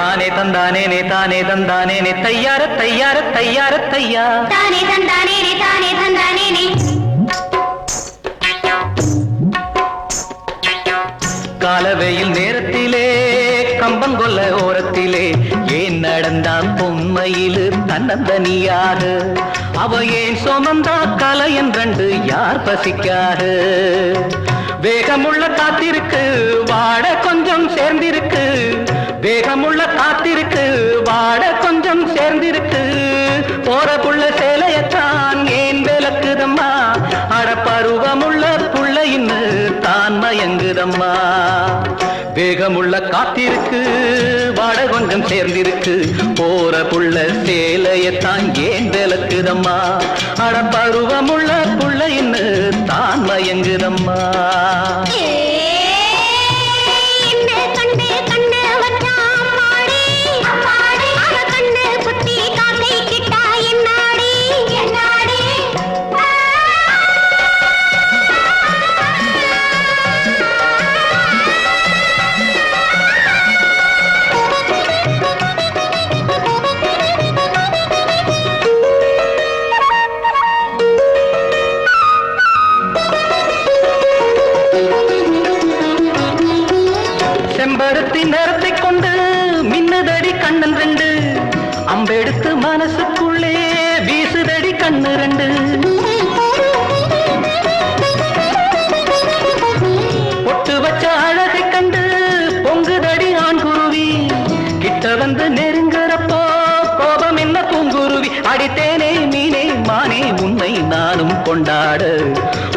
தானே தந்தானே நே தானே தந்தானே நே. தையார தையார தையார தையா. தானே தந்தானே நே தானே தந்தானே நே. காலவெயில் நேரத்திலே கம்பங்கொல்ல ஓரத்திலே ஏன் நடந்தான் பொம்மையிலு தன்னந்தனியாக? அவ ஏன் சுமந்தா கலை என்றண்டு யார் பசிக்காக வேகமுள்ள காத்திருக்கு வாட கொஞ்சம் சேர்ந்திருக்கு வேகமுள்ள காத்திருக்கு வாட கொஞ்சம் சேர்ந்திருக்கு. போற புள்ள சேலையத்தான் ஏன் விளக்குதம்மா? அட பருவமுள்ள புள்ள இன்னு தான் மயங்குதம்மா. வேகமுள்ள காத்திருக்கு வாட கொஞ்சம் சேர்ந்திருக்கு. போற புள்ள சேலையத்தான் ஏன் விளக்குதம்மா? அட பருவமுள்ள புள்ள இன்னு தான் மயங்குதம்மா. கொண்டாட.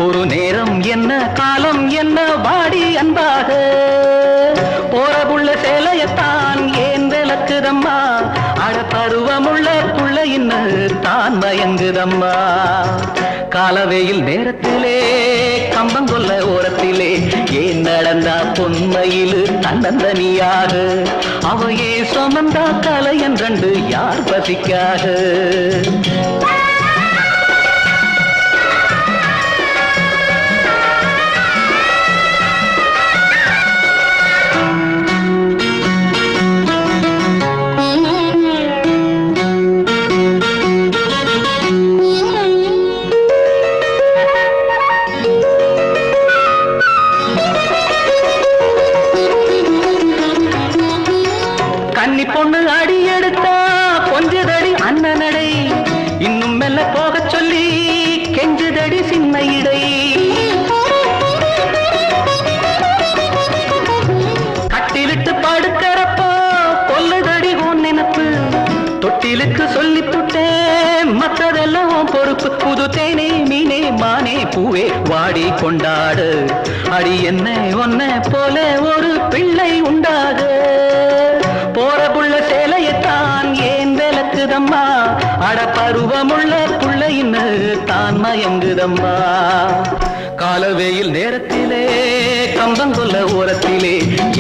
ஒரு நேரம் என்ன காலம் என்ன வாடி அன்பாக. போற புள்ள சேலையத்தான் ஏன் விளக்குதம்மா? அட பருவமுள்ள புள்ள இன்னு தான் மயங்குதம்மா. காலவேயில் நேரத்திலே கம்பங்கொல்ல ஓரத்திலே ஏன் நடந்தா பொன்மையில் தன்னந்தனியாக? அவையே சுமந்தா கலை என்றண்டு யார் பசிக்காக? பூவே வாடி கொண்டாடு அடி என்ன ஒன்ன போல ஒரு பிள்ளை உண்டாக போற புள்ள சேலையத்தான் ஏன் விளக்குதம்மா? அட பருவமுள்ள புள்ளைன்னு தான் மயங்குதம்மா. காலவேயில் நேரத்திலே கம்பங்கொல்ல ஓரத்திலே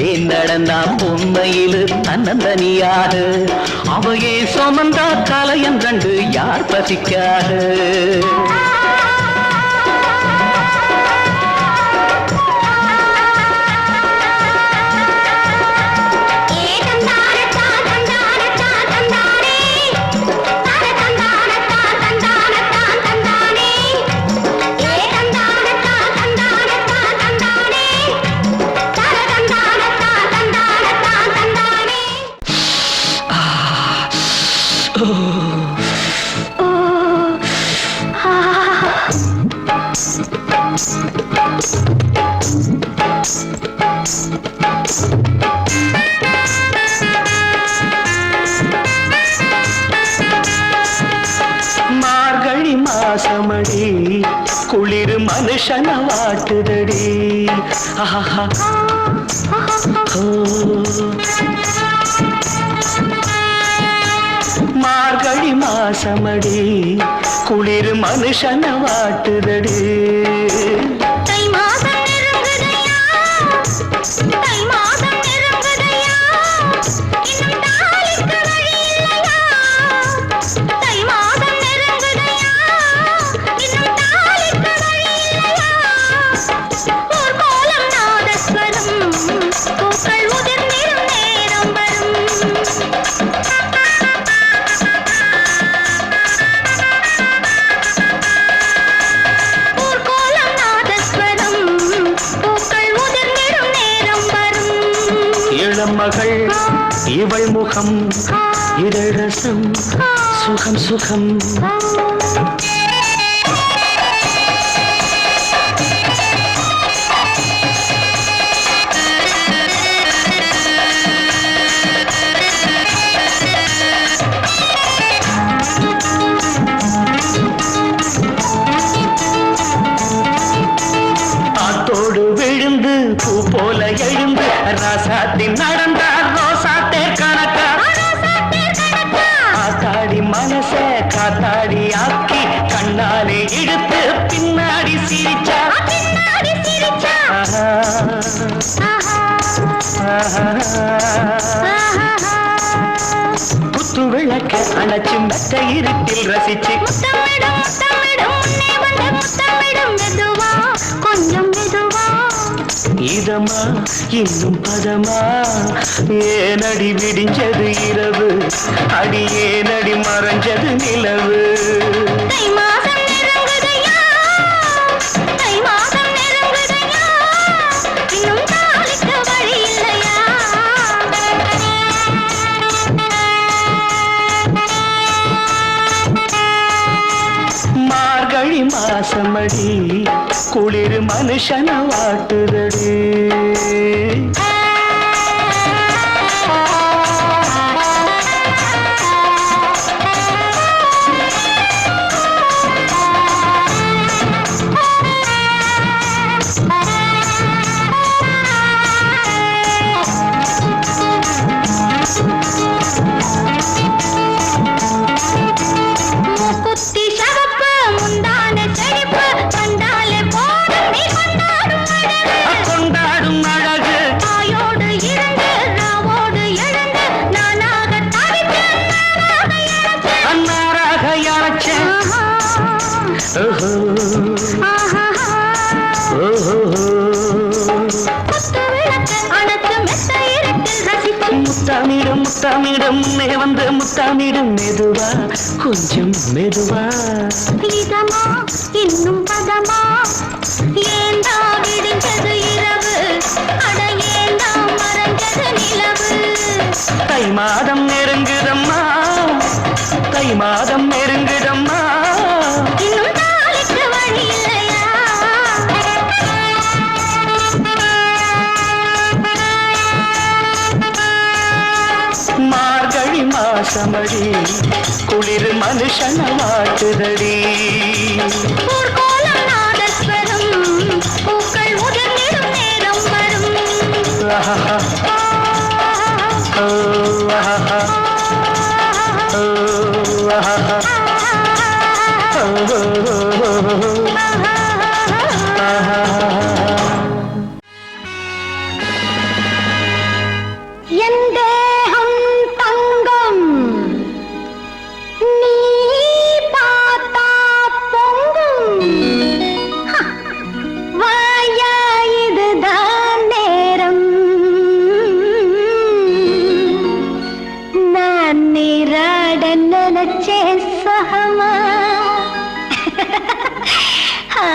ஏன் நடந்தா பொம்மையிலு தன்னந்தனியாக அவையே சுமந்தா கலையம் கண்டு யார் பசிக்காக குளிர் வாட்டுதடி ஆஹா மார்கழி மாசமடி குளிர் மனுஷன வாட்டுதடி இவள் முகம் இதழசம் சுகம் சுகம் தாக்கி கண்ணாலே எடுத்து பின்னாடி சிரிச்சா. பின்னாடி சிரிச்சா. புத்து விளக்க அணைச்சும் இருட்டில் ரசிச்சு. கீதமா இன்னும் பதமா? ஏனடி விடிஞ்சது இரவு? அடி ஏனடி மறைஞ்சது நிலவு? மாசமடி குளிர் மனுஷன வாட்டுதடி. Thank you. முத்தாமிடம் மேவந்த முத்தாமிடம் மெதுவா கொஞ்சம் மெதுவா. இதமா வாசமடி குளிர் மனுஷன வாட்டுதடி ஆஹா ஆஹா. ನೀರಾಡನ್ನ ನಚ್ಚೆ ಸಹಮ ಹಾ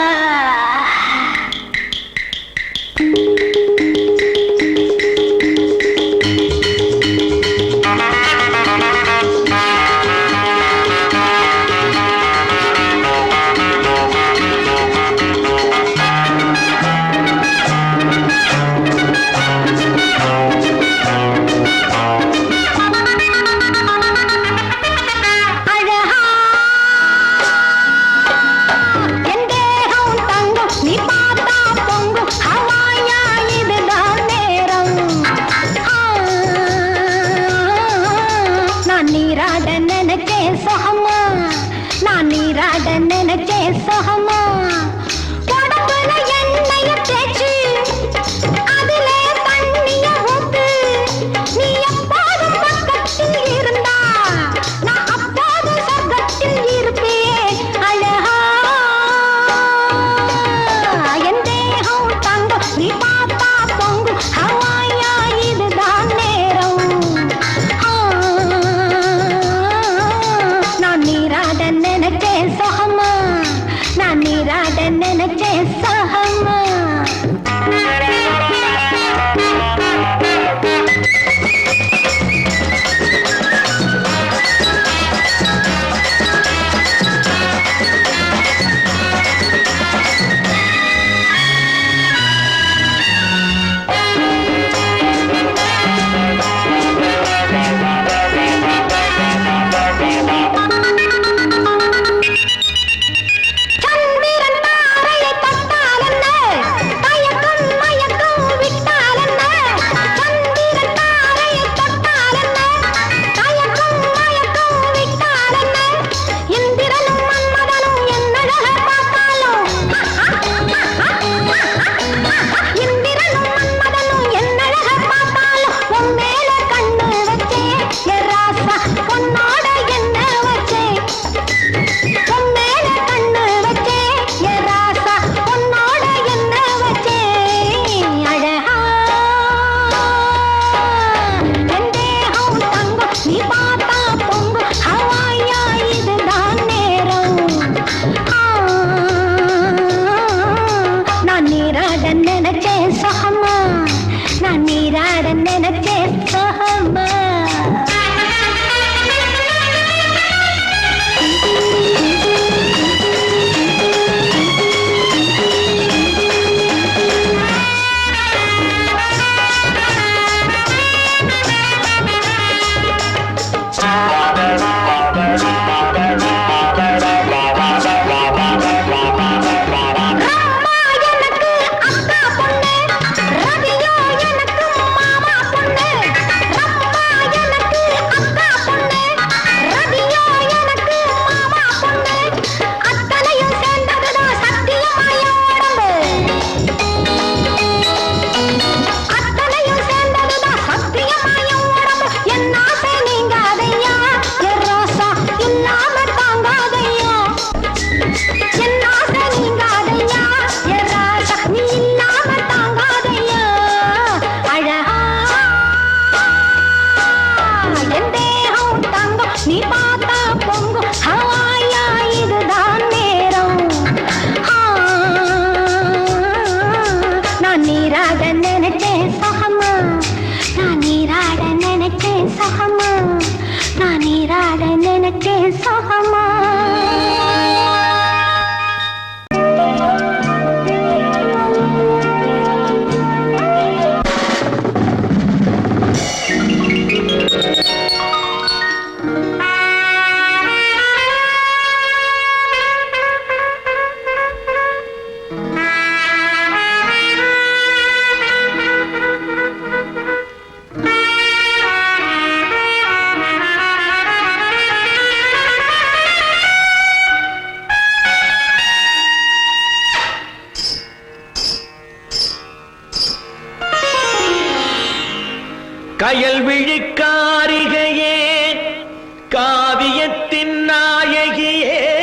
விழிக்காரிகையே காவியத்தின் நாயகியே.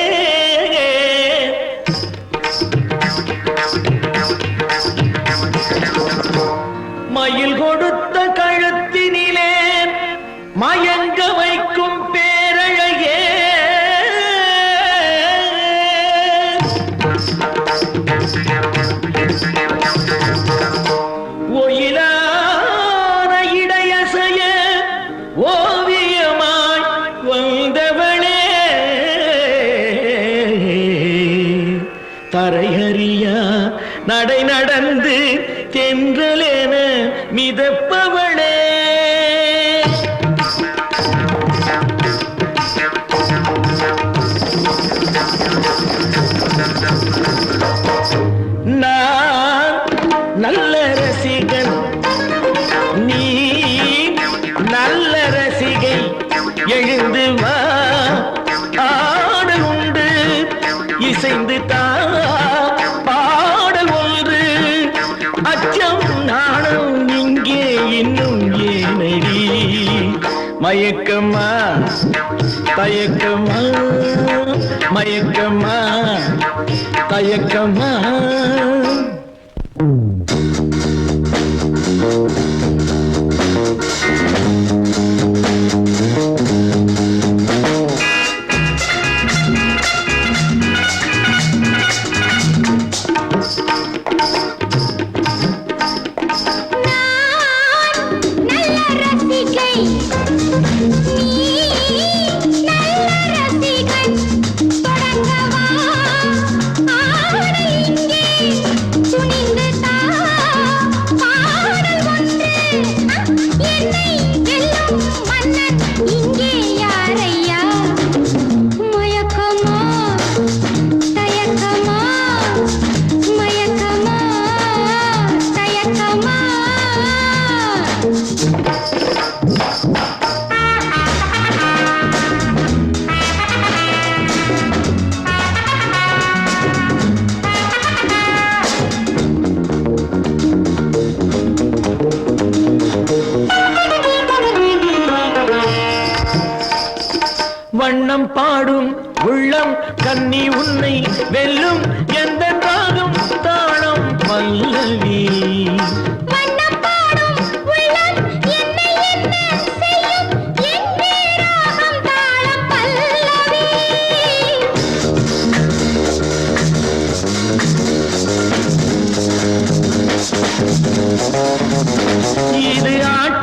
தரையறியா நடை நடந்து தென்றலேன மிதப்ப மயக்கமா? தயக்கமா? மயக்கமா? தயக்கமா? இது ஆட்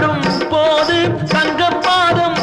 பாடும் போது தங்கப்பாதம்